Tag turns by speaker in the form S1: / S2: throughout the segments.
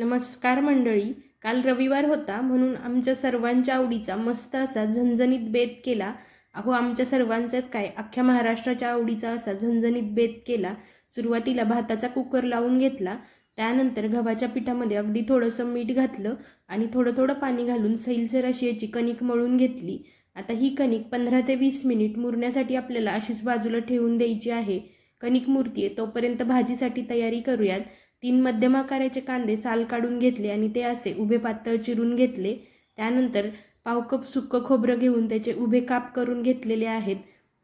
S1: नमस्कार मंडळी काल रविवार होता म्हणून आमच्या सर्वांच्या आवडीचा मस्त असा झणझणीत बेत केला. अहो आमच्या सर्वांचाच काय अख्ख्या महाराष्ट्राच्या आवडीचा असा झणझणीत बेत केला. सुरुवातीला भाताचा कुकर लावून घेतला. त्यानंतर गव्हाच्या पिठामध्ये अगदी थोडंसं मीठ घातलं आणि थोडं थोडं पाणी घालून सैलसर अशी याची कणिक मळून घेतली. आता ही कणिक पंधरा ते वीस मिनिट मुरण्यासाठी आपल्याला अशीच बाजूला ठेवून द्यायची आहे. कणिक मुरतीये तोपर्यंत भाजीसाठी तयारी करूयात. तीन मध्यम आकाराचे कांदे साल काढून घेतले आणि ते असे उभे पातळ चिरून घेतले. त्यानंतर पाव कप सुक्कं खोबरं घेऊन त्याचे उभे काप करून घेतलेले आहेत.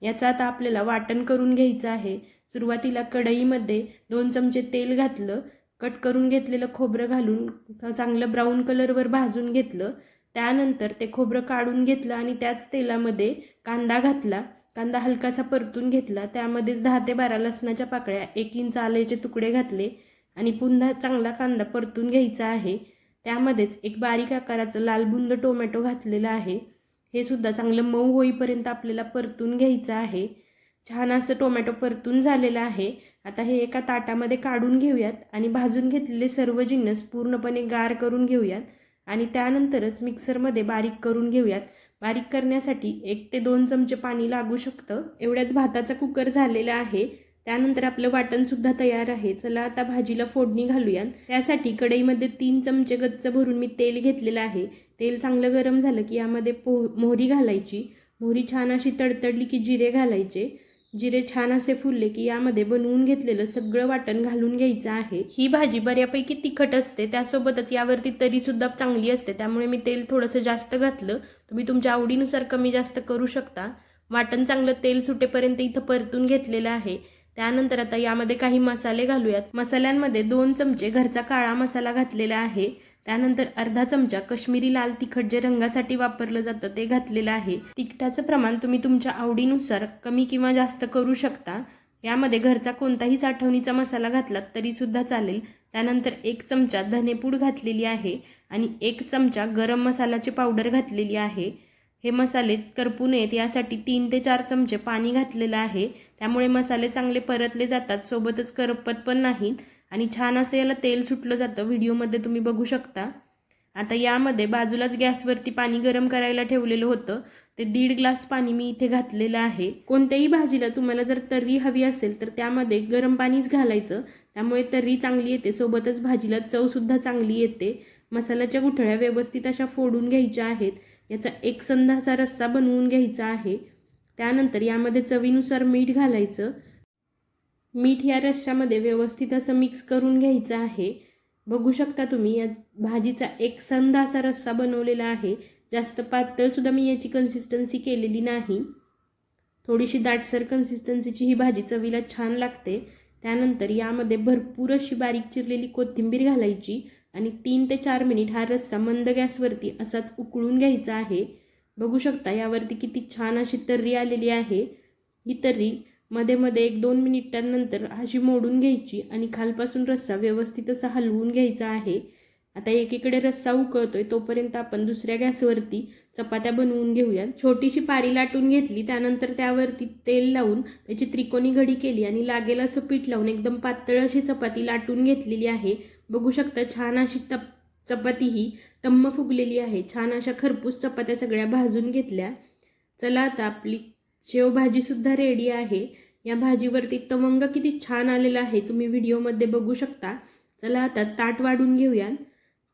S1: याचा आता आपल्याला वाटण करून घ्यायचं आहे. सुरुवातीला कढईमध्ये दोन चमचे तेल घातलं कट करून घेतलेलं खोबरं घालून चांगलं ब्राऊन कलरवर भाजून घेतलं. त्यानंतर ते खोबरं काढून घेतलं आणि त्याच तेलामध्ये कांदा घातला. कांदा हलकासा परतून घेतला. त्यामध्येच दहा ते बारा लसणाच्या पाकळ्या एक इंच आल्याचे तुकडे घातले. आणि पुन्हा चांगला कांदा परतून घ्यायचा आहे. त्यामध्येच एक बारीक आकाराचं लालबुंद टोमॅटो घातलेलं आहे. हे सुद्धा चांगलं मऊ होईपर्यंत आपल्याला परतून घ्यायचं आहे. छान असं टोमॅटो परतून झालेलं आहे. आता हे एका ताटामध्ये काढून घेऊयात आणि भाजून घेतलेले सर्व जिन्नस पूर्णपणे गार करून घेऊयात आणि त्यानंतरच मिक्सरमध्ये बारीक करून घेऊयात. बारीक करण्यासाठी एक ते दोन चमचे पाणी लागू शकतं. एवढ्यात भाताचा कुकर झालेला आहे. त्यानंतर आपलं वाटणसुद्धा तयार आहे. चला आता भाजीला फोडणी घालूयात. त्यासाठी कढईमध्ये तीन चमचे गच्च भरून मी तेल घेतलेलं आहे. तेल चांगलं गरम झालं की यामध्ये पो मोहरी घालायची. मोहरी छान अशी तडतडली की जिरे घालायचे. जिरे छान असे फुलले की यामध्ये बनवून घेतलेलं सगळं वाटण घालून घ्यायचं आहे. ही भाजी बऱ्यापैकी तिखट असते. त्यासोबतच यावरती तरीसुद्धा चांगली असते. त्यामुळे मी तेल थोडंसं जास्त घातलं. तुम्ही तुमच्या आवडीनुसार कमी जास्त करू शकता. वाटण चांगलं तेल सुटेपर्यंत इथं परतून घेतलेलं आहे. त्यानंतर आता यामध्ये काही मसाले घालूयात. मसाल्यांमध्ये दोन चमचे घरचा काळा मसाला घातलेला आहे. त्यानंतर अर्धा चमचा कश्मीरी लाल तिखट जे रंगासाठी वापरलं जातं ते घातलेलं आहे. तिखटाचं प्रमाण तुम्ही तुमच्या आवडीनुसार कमी किंवा जास्त करू शकता. यामध्ये घरचा कोणताही साठवणीचा मसाला घातलात तरीसुद्धा चालेल. त्यानंतर एक चमचा धनेपूड घातलेली आहे आणि एक चमचा गरम मसाल्याची पावडर घातलेली आहे. हे मसाले करपू नयेत यासाठी तीन ते चार चमचे पाणी घातलेलं आहे. त्यामुळे मसाले चांगले परतले जातात सोबतच करपत पण नाहीत आणि छान असं याला तेल सुटलं जातं. व्हिडिओमध्ये तुम्ही बघू शकता. आता यामध्ये बाजूलाच गॅसवरती पाणी गरम करायला ठेवलेलं होतं. ते दीड ग्लास पाणी मी इथे घातलेलं आहे. कोणत्याही भाजीला तुम्हाला जर तर्री हवी असेल तर त्यामध्ये गरम पाणीच घालायचं. त्यामुळे तर्री चांगली येते. सोबतच भाजीला चवसुद्धा चांगली येते. मसाल्याच्या गुठळ्या व्यवस्थित अशा फोडून घ्यायच्या आहेत. याचा एकसंध असा रस्सा बनवून घ्यायचा आहे. त्यानंतर यामध्ये चवीनुसार मीठ घालायचं. मीठ या रश्श्यामध्ये व्यवस्थित असं मिक्स करून घ्यायचं आहे. बघू शकता तुम्ही या भाजीचा एक संद असा रस्सा बनवलेला आहे. जास्त पातळसुद्धा मी याची कन्सिस्टन्सी केलेली नाही. थोडीशी दाटसर कन्सिस्टन्सीची ही भाजी चवीला छान लागते. त्यानंतर यामध्ये भरपूर अशी बारीक चिरलेली कोथिंबीर घालायची. आणि तीन ते चार मिनिट हा रस्सा मंद गॅसवरती असाच उकळून घ्यायचा आहे. बघू शकता यावरती किती छान अशी तर्री आलेली आहे. ही तर्री मध्ये मध्ये एक दोन मिनिटांनंतर अशी मोडून घ्यायची आणि खालपासून रस्सा व्यवस्थित असा हलवून घ्यायचा आहे. आता एकीकडे रस्सा उकळतोय तोपर्यंत आपण दुसऱ्या गॅसवरती चपात्या बनवून घेऊयात. छोटीशी पारी लाटून घेतली त्यानंतर त्यावरती तेल लावून त्याची त्रिकोणी घडी केली आणि लागेल असं पीठ लावून एकदम पातळ अशी चपाती लाटून घेतलेली आहे. बघू शकता छान अशी तप चपाती ही टम्म फुगलेली आहे. छान अशा खरपूस चपात्या सगळ्या भाजून घेतल्या. चला आता आपली शेवभाजीसुद्धा रेडी आहे. या भाजीवरती तवंग किती छान आलेला आहे तुम्ही व्हिडिओमध्ये बघू शकता. चला आता ताट वाढून घेऊया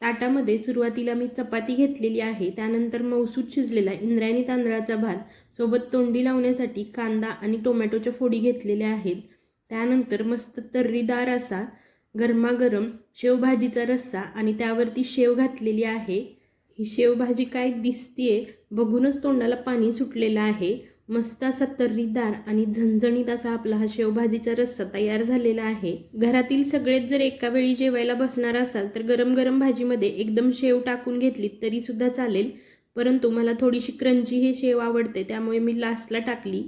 S1: ताटामध्ये सुरुवातीला मी चपाती घेतलेली आहे त्यानंतर मौसूद शिजलेला इंद्रायणी तांदळाचा भात सोबत तोंडी लावण्यासाठी कांदा आणि टोमॅटोच्या फोडी घेतलेल्या आहेत. त्यानंतर मस्त तर्रीदार असा गरमागरम शेवभाजीचा रस्सा आणि त्यावरती शेव घातलेली आहे. ही शेवभाजी काय दिसतीये बघूनच तोंडाला पाणी सुटलेलं आहे. मस्त असा तर्रीदार आणि झणझणीत असा आपला हा शेवभाजीचा रस्सा तयार झालेला आहे. घरातील सगळेच जर एका वेळी जेवायला बसणार असाल तर गरम गरम भाजीमध्ये एकदम शेव टाकून घेतली तरी सुद्धा चालेल. परंतु मला थोडीशी क्रंची हे शेव आवडते त्यामुळे मी लास्टला टाकली.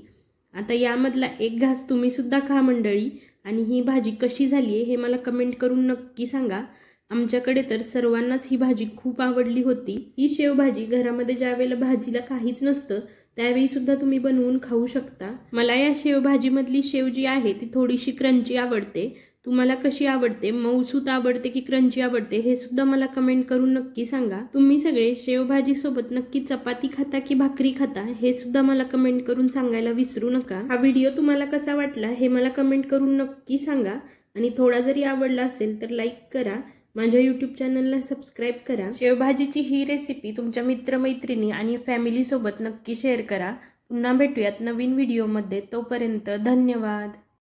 S1: आता यामधला एक घास तुम्ही सुद्धा खा मंडळी. आणि ही भाजी कशी झाली आहे हे मला कमेंट करून नक्की सांगा. आमच्याकडे तर सर्वांनाच ही भाजी खूप आवडली होती. ही शेवभाजी घरामध्ये ज्यावेळेला भाजीला काहीच नसतं त्यावेळी सुद्धा तुम्ही बनवून खाऊ शकता. मला या शेवभाजीमधली शेव जी आहे ती थोडीशी क्रंची आवडते. तुम्हाला कशी आवडते मऊसूत आवडते की क्रंची आवडते हे सुद्धा मला कमेंट करून नक्की सांगा. तुम्ही सगळे शेवभाजी सोबत नक्की चपाती खाता की भाकरी खाता हे सुद्धा मला कमेंट करून सांगायला विसरू नका. हा व्हिडिओ तुम्हाला कसा वाटला हे मला कमेंट करून नक्की सांगा. आणि थोडा जरी आवडला असेल तर लाईक करा. माझ्या यूट्यूब चॅनलला सबस्क्राईब करा. शेवभाजीची ही रेसिपी तुमच्या मित्रमैत्रिणी आणि फॅमिलीसोबत नक्की शेअर करा. पुन्हा भेटूयात नवीन व्हिडिओमध्ये तोपर्यंत धन्यवाद.